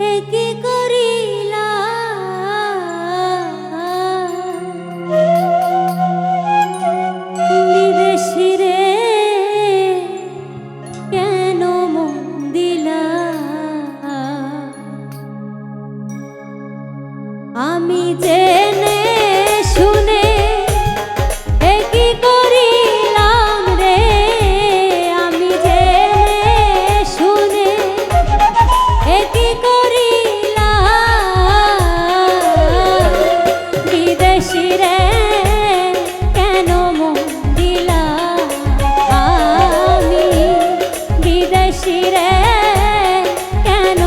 একে রে কেন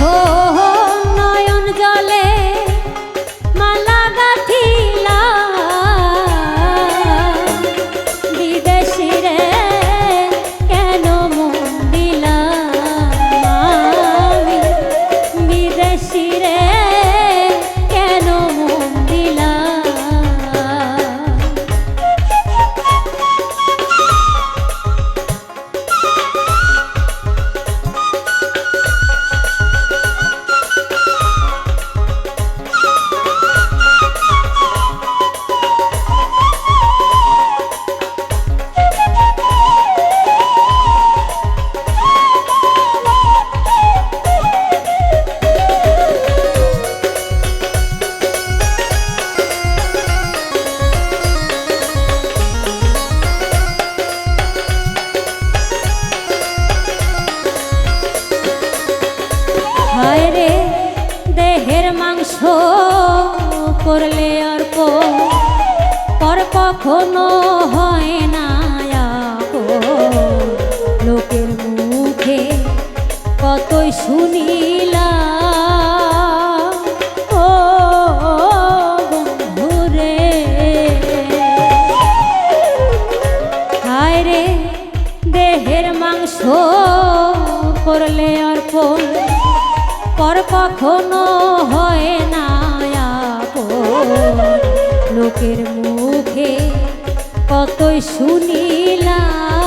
हो করলে অর্ক পর কখনো হয় না লোকের মুখে কতই শুনিলা দেহের মাংস করলে অর্পণ পর কখনো হয় না লোকের মুখে কতই শুনিলাম।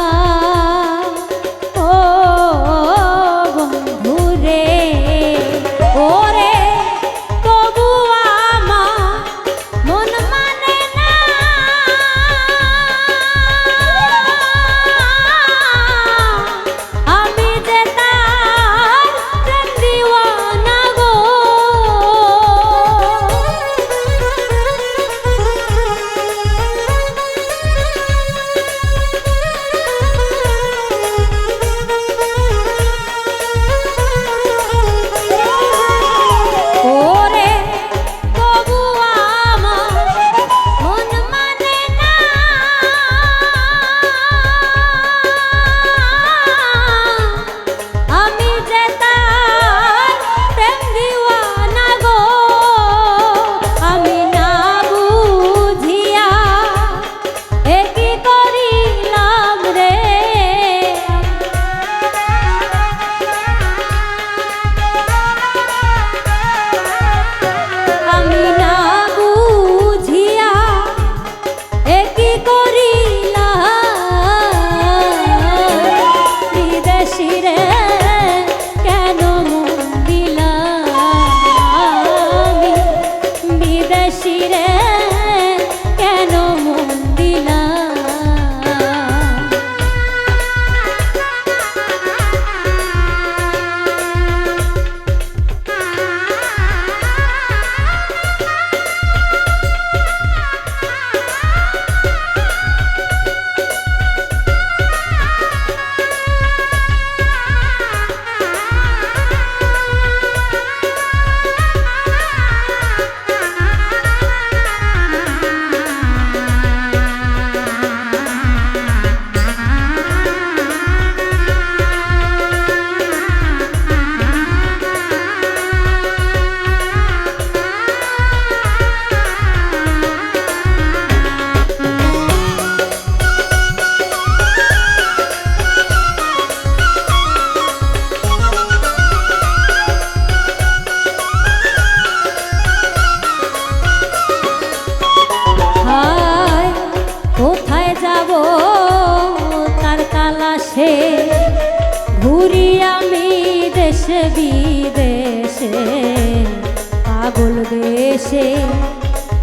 দেশে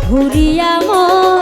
ঘুরিয়া মরলা